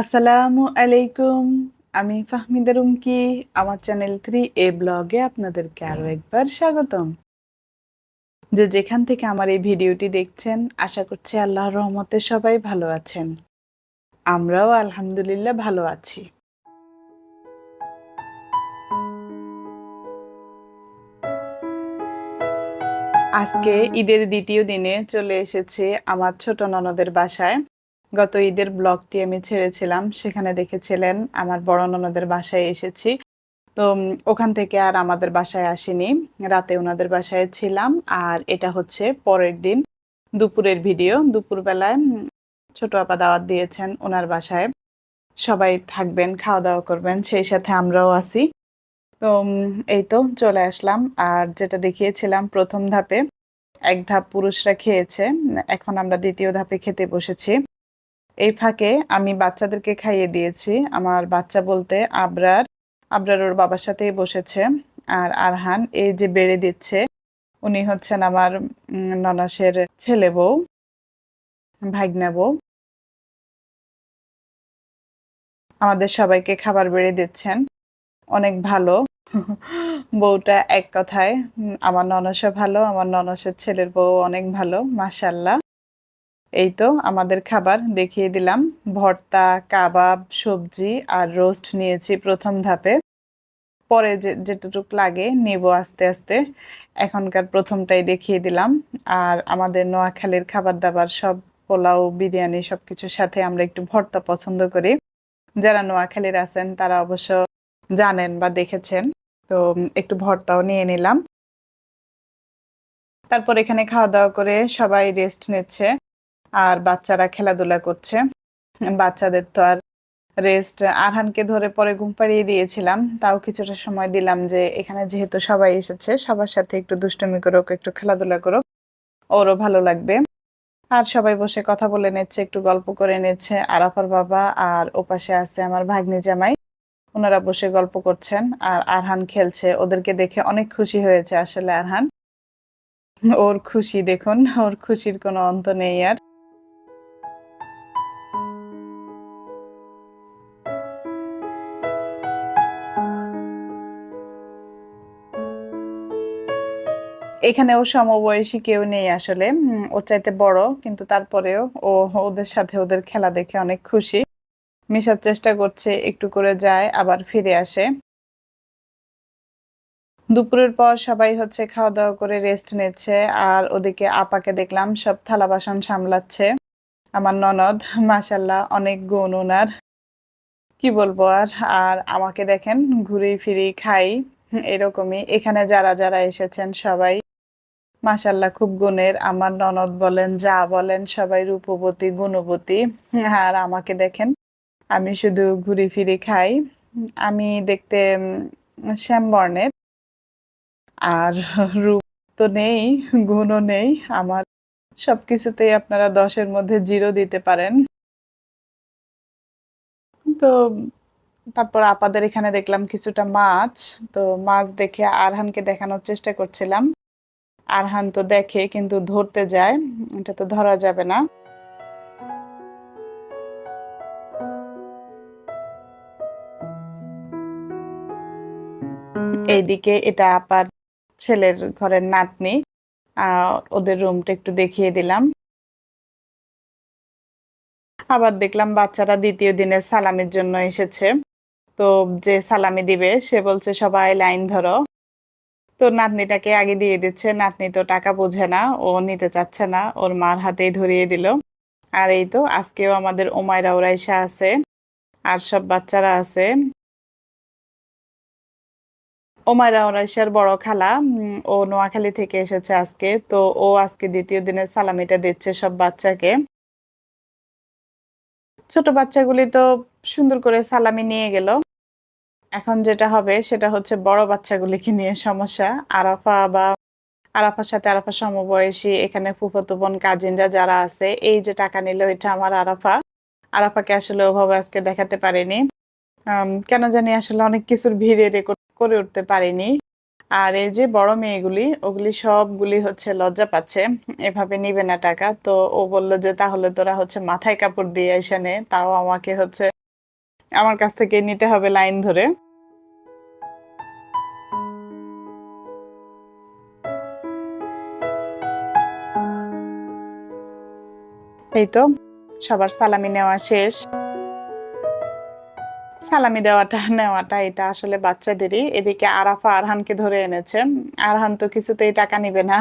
আসসালামু আলাইকুম। আমি ফাহমিদা রুমকি, আমার চ্যানেল থ্রি এ ব্লগে আপনাদেরকে আরও একবার স্বাগতম। যে যেখান থেকে আমার এই ভিডিওটি দেখছেন, আশা করছি আল্লাহর রহমতে সবাই ভালো আছেন। আমরাও আলহামদুলিল্লাহ ভালো আছি। আজকে ঈদের দ্বিতীয় দিনে চলে এসেছে আমার ছোট ননদের বাসায়। গত ঈদের ব্লগটি আমি ছেড়েছিলাম। সেখানে দেখেছিলেন আমার বড় ননদের বাসায় এসেছি। তো ওখান থেকে আর আমাদের বাসায় আসিনি। রাতে ওনাদের বাসায় ছিলাম। আর এটা হচ্ছে পরের দিন দুপুরের ভিডিও। দুপুরবেলায় ছোট আপা দাওয়াত দিয়েছেন ওনার বাসায়। সবাই থাকবেন খাওয়া দাওয়া করবেন, সেই সাথে আমরাও আছি। তো এই তো চলে আসলাম। আর যেটা দেখিয়েছিলাম প্রথম ধাপে, এক ধাপ পুরুষরা খেয়েছে। এখন আমরা দ্বিতীয় ধাপে খেতে বসেছি। এই ফাঁকে আমি বাচ্চাদেরকে খাইয়ে দিয়েছি। আমার বাচ্চা বলতে আবরার। আবরার ওর বাবার সাথেই বসেছে। আর আরহান এই যে বেড়ে দিচ্ছে, উনি হচ্ছেন আমার ননাসের ছেলে বউ, ভাগ্না বউ। আমাদের সবাইকে খাবার বেড়ে দিচ্ছেন। অনেক ভালো। বউটা এক কথায় আমার ননসও ভালো, আমার ননসের ছেলের বউ অনেক ভালো, মাশাল্লাহ। এই তো আমাদের খাবার দেখিয়ে দিলাম। ভর্তা, কাবাব, সবজি আর রোস্ট নিয়েছি প্রথম ধাপে। পরে যে, যেটুকু লাগে নেব আস্তে আস্তে। এখনকার প্রথমটাই দেখিয়ে দিলাম। আর আমাদের নোয়াখালীর খাবার দাবার সব পোলাও, বিরিয়ানি সব কিছুর সাথে আমরা একটু ভর্তা পছন্দ করি। যারা নোয়াখালীর আছেন, তারা অবশ্য জানেন বা দেখেছেন। তো একটু ভর্তাও নিয়ে নিলাম। তারপর এখানে খাওয়া দাওয়া করে সবাই রেস্ট নিচ্ছে। আর বাচ্চারা খেলাধুলা করছে। বাচ্চাদের তো আর রেস্ট আরহানকে ধরে পরে ঘুম পাড়িয়ে দিয়েছিলাম। তাও কিছুটা সময় দিলাম যে এখানে যেহেতু সবাই এসেছে, সবার সাথে একটু দুষ্টুমি করুক, একটু খেলাধুলা করুক, ওরও ভালো লাগবে। আর সবাই বসে কথা বলে নিচ্ছে, একটু গল্প করে নিচ্ছে। আরাফার বাবা আর ওপাশে আছে আমার ভাগ্নি জামাই। ওনারা বসে গল্প করছেন আর আরহান খেলছে। ওদেরকে দেখে অনেক খুশি হয়েছে আসলে আরহান। ওর খুশি, দেখুন, ওর খুশির কোনো অন্ত নেই আর। এখানে ও সমবয়সী কেউ নেই আসলে। ওর চাইতে বড়, কিন্তু তারপরেও ও, ওদের সাথে ওদের খেলা দেখে অনেক খুশি। মেশার চেষ্টা করছে, একটু করে যায়, আবার ফিরে আসে। দুপুরের পর সবাই হচ্ছে খাওয়া দাওয়া করে রেস্ট নিচ্ছে, আর ওদিকে আপাকে দেখলাম সব থালা বাসন সামলাচ্ছে। আমার ননদ মাশাল্লাহ অনেক গুণ ওনার কি বলব আর আর আমাকে দেখেন ঘুরি ফিরি খাই। এরকমই, এখানে যারা যারা এসেছেন সবাই। মাশাল্লাহ খুব গুণের। আমার ননদ বলেন যা বলেন সবাই রূপবতী গুণবতী। আর আমাকে দেখেন আমি শুধু ঘুরি ফিরি খাই। আমি দেখতে উম, শ্যাম বর্ণের। আর রূপ তো নেই গুণও নেই। আমার সবকিছুতেই আপনারা দশের মধ্যে জিরো দিতে পারেন। তো তারপর আপাদের এখানে দেখলাম কিছুটা মাছ। তো মাছ দেখে আরহানকে দেখানোর চেষ্টা করছিলাম। আরহান তো দেখে, কিন্তু ধরতে যায়, এটা তো ধরা যাবে না। এইদিকে এটা আপার ছেলের ঘরের নাতনি ওদের রুমটা একটু দেখিয়ে দিলাম। আবার দেখলাম বাচ্চারা দ্বিতীয় দিনে সালামির জন্য এসেছে। তো যে সালামি দিবে, সে বলছে, সবাই লাইন ধরো। তো নাতনিটাকে আগে দিয়ে দিচ্ছে। নাতনি তো টাকা বোঝে না, ও নিতে চাচ্ছে না, ওর মার হাতেই ধরিয়ে দিল। আর এই তো আজকেও আমাদের ওমায়রা ওরাইশা আছে, আর সব বাচ্চারা আছে। ওমায়রা ওরাইশার বড় খালা ও নোয়াখালী থেকে এসেছে আজকে। তো ও আজকে দ্বিতীয় দিনের সালামিটা দিচ্ছে সব বাচ্চাকে। ছোট বাচ্চাগুলি তো সুন্দর করে সালামি নিয়ে গেল। এখন যেটা হবে সেটা হচ্ছে বড় বাচ্চাগুলিকে নিয়ে সমস্যা। আরাফা বা আরাফার সাথে আরাফা সমবয়সী, এখানে ফুফাতো বোন কাজিনরা যারা আছে, এই যে টাকা নিল, এটা আমার আরাফা। আরাফাকে আসলে ওভাবে আজকে দেখাতে পারিনি। কেন জানি আসলে অনেক কিছুর ভিড়ে রেকর্ড করে উঠতে পারিনি। আর এই যে বড় মেয়েগুলি, ওগুলি সবগুলি হচ্ছে লজ্জা পাচ্ছে, এভাবে নিবে না টাকা। তো ও বলল যে, তাহলে তোরা হচ্ছে মাথায় কাপড় দিয়ে এসে নে, তাও আমাকে হচ্ছে আমার কাছ থেকে নিতে হবে লাইন ধরে। এই তো, সবার সালামি নেওয়া শেষ। সালামি দেওয়াটা, নেওয়াটা, এটা আসলে বাচ্চাদেরই। এদিকে আরাফা আরহানকে ধরে এনেছে। আরহান তো কিছুতেই টাকা নিবে না।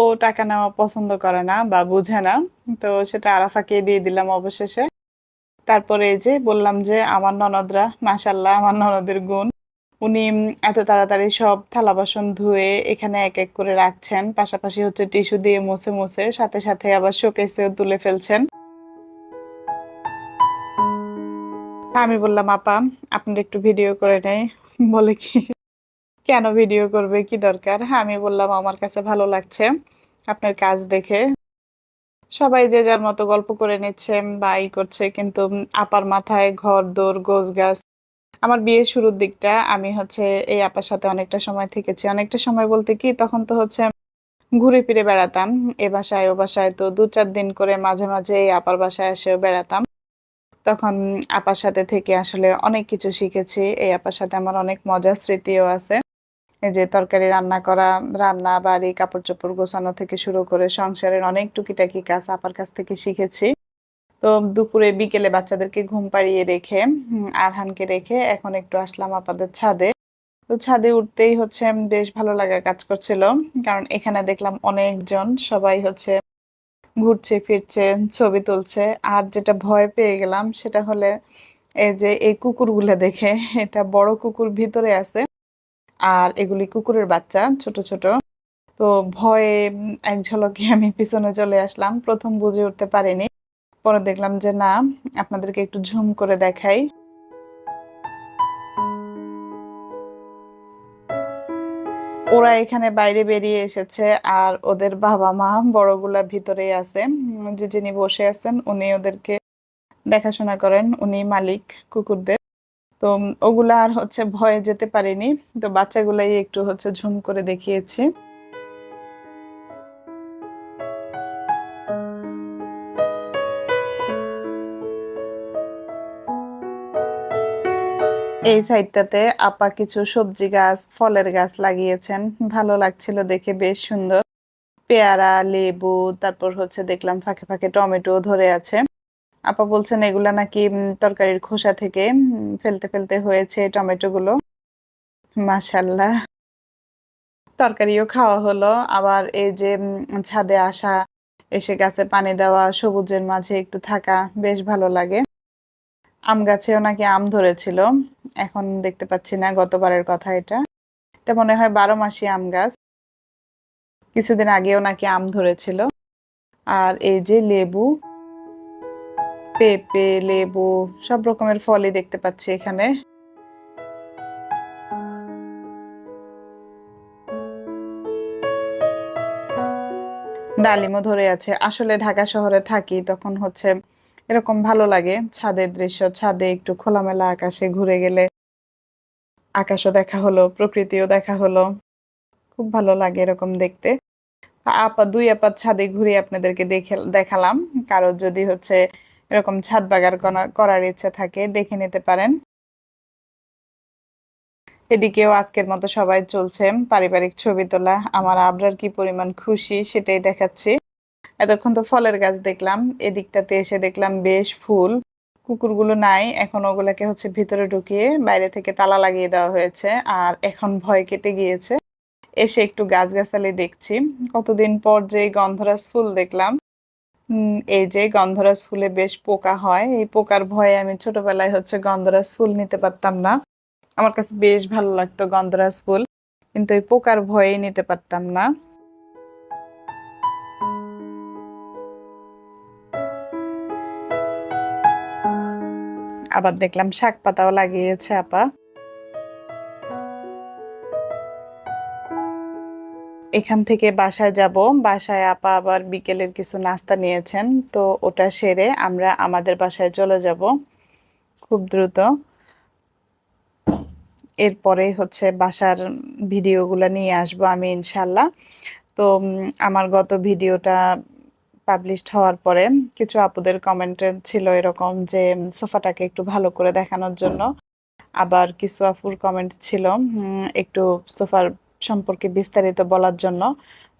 ও টাকা নেওয়া পছন্দ করে না বা বুঝে না। তো সেটা আরাফাকে দিয়ে দিলাম অবশেষে। তারপরে এই যে বললাম যে আমার ননদরা মাসাল্লাহ আমার ননদের গুণ। উনি এত তাড়াতাড়ি সব থালা বাসন ধুয়ে এখানে এক এক করে রাখছেন। পাশাপাশি হচ্ছে টিস্যু দিয়ে মুছে মুছে সাথে সাথে আবার শোকেসেও তুলে ফেলছেন। আমি বললাম, আপা, আপনার একটু ভিডিও করে নেই। বলে কি, কেন ভিডিও করবে? কি দরকার? আমি বললাম, আমার কাছে ভালো লাগছে। আপনার কাজ দেখে সবাই যে যার মতো গল্প করে নিচ্ছে বা ই করছে, কিন্তু আপার মাথায় ঘর, দোর, গোছ, গাছ। আমার বিয়ের শুরুর দিকটা আমি হচ্ছে এই আপার সাথে অনেকটা সময় থেকেছি। অনেকটা সময় বলতে কি, তখন তো হচ্ছে ঘুরে ফিরে বেড়াতাম। এ বাসায়, ও বাসায় তো দু চার দিন করে মাঝে মাঝে এই আপার বাসায় এসেও বেড়াতাম। তখন আপার সাথে থেকে আসলে অনেক কিছু শিখেছি। এই আপার সাথে আমার অনেক মজার স্মৃতিও আছে। এই যে তরকারি রান্না করা, রান্না, বাড়ি কাপড় চোপড় গোছানো থেকে শুরু করে সংসারের অনেক টুকিটাকি কাজ আপার কাছ থেকে শিখেছি। তো দুপুরে, বিকেলে বাচ্চাদেরকে ঘুম পাড়িয়ে রেখে আরহানকে রেখে এখন একটু আসলাম আপাদের ছাদে। তো ছাদে উঠতেই হচ্ছে বেশ ভালো লাগা কাজ করছিল, কারণ এখানে দেখলাম অনেকজন সবাই হচ্ছে ঘুরছে, ফিরছে, ছবি তুলছে। আর যেটা ভয় পেয়ে গেলাম সেটা হলে এই যে এই কুকুরগুলো দেখে, এটা বড় কুকুর ভিতরে আছে। আর এগুলি কুকুরের বাচ্চা, ছোট ছোট। তো ভয়ে এক ঝলকে আমি পিছনে চলে আসলাম। প্রথম বুঝে উঠতে পারিনি। পরে দেখলাম যে না, আপনাদেরকে একটু ঝুম করে দেখাই। ওরা এখানে বাইরে বেরিয়ে এসেছে আর ওদের বাবা মা বড়গুলা ভিতরেই আছে। যে যিনি বসে আছেন, উনি ওদেরকে দেখাশোনা করেন। উনি মালিক কুকুরদের। তো ওগুলা আর হচ্ছে ভয়ে যেতে পারিনি। তো বাচ্চাগুলাই একটু হচ্ছে ঝুম করে দেখিয়েছি। এই সাইডটাতে আপা কিছু সবজি গাছ, ফলের গাছ লাগিয়েছেন। ভালো লাগছিল দেখে, বেশ সুন্দর। পেয়ারা, লেবু, তারপর হচ্ছে দেখলাম ফাঁকে ফাঁকে টমেটো ধরে আছে। আপা বলছেন এগুলা নাকি তরকারির খোসা থেকে ফেলতে ফেলতে হয়েছে টমেটো গুলো মাসাল্লাহ তরকারিও খাওয়া হলো। আবার এই যে ছাদে আসা, এসে গাছে পানি দেওয়া, সবুজের মাঝে একটু থাকা, বেশ ভালো লাগে। আম গাছেও নাকি আম ধরেছিল। এখন দেখতে পাচ্ছি না গতবারের কথা এটা। এটা মনে হয় বারো মাসি আম গাছ। কিছুদিন আগেও নাকি আম ধরেছিল। আর এই যে লেবু পেঁপে, লেবু, সব রকমের ফলই দেখতে পাচ্ছি এখানে। ডালিমও ধরে আছে। আসলে ঢাকা শহরে থাকি, তখন হচ্ছে এরকম ভালো লাগে ছাদের দৃশ্য, ছাদে একটু খোলামেলা আকাশে ঘুরে গেলে আকাশও দেখা হলো, প্রকৃতিও দেখা হলো। খুব ভালো লাগে এরকম দেখতে। আপা, দুই আপার ছাদে ঘুরে আপনাদেরকে দেখে, দেখালাম। কারোর যদি হচ্ছে এরকম ছাদ বাগান করার ইচ্ছা থাকে, দেখে নিতে পারেন। এদিকেও আজকের মতো সবাই চলছে, পারিবারিক ছবি তোলা। আমার আবরার কি পরিমাণ খুশি সেটাই দেখাচ্ছি। এতক্ষণ তো ফলের গাছ দেখলাম, এদিকটাতে এসে দেখলাম বেশ ফুল। কুকুরগুলো নাই, এখন ওগুলাকে হচ্ছে ভিতরে ঢুকিয়ে বাইরে থেকে তালা লাগিয়ে দেওয়া হয়েছে, আর এখন ভয় কেটে গিয়েছে। এসে একটু গাছগাছালি দেখছি। কতদিন পর যে গন্ধরাজ ফুল দেখলাম এই যে গন্ধরাজ ফুলে বেশ পোকা হয়, এই পোকার ভয়ে আমি ছোটবেলায় হচ্ছে গন্ধরাজ ফুল নিতে পারতাম না। আমার কাছে বেশ ভালো লাগতো গন্ধরাজ ফুল, কিন্তু এই পোকার ভয়ে নিতে পারতাম না। আবার দেখলাম শাক পাতাও লাগিয়েছে আপা। এখান থেকে বাসায় যাব। বাসায় আপা আবার বিকেলের কিছু নাস্তা নিয়েছেন, তো ওটা সেরে আমরা আমাদের বাসায় চলে যাব খুব দ্রুত। এরপরে হচ্ছে বাসার ভিডিওগুলো নিয়ে আসব আমি ইনশাল্লাহ। তো আমার গত ভিডিওটা পাবলিশড হওয়ার পরে কিছু আপুদের কমেন্টে ছিল এরকম যে সোফাটাকে একটু ভালো করে দেখানোর জন্য। আবার কিছু আপুর কমেন্ট ছিল একটু সোফার সম্পর্কে বিস্তারিত বলার জন্য।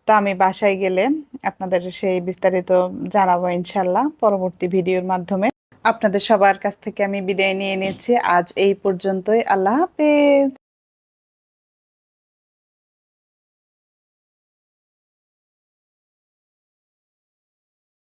তো আমি বাসায় গেলে আপনাদের সেই বিস্তারিত জানাব ইনশাল্লাহ পরবর্তী ভিডিওর মাধ্যমে। আপনাদের সবার কাছ থেকে আমি বিদায় নিয়ে নিচ্ছি। আজ এই পর্যন্তই। আল্লাহ হাফেজ।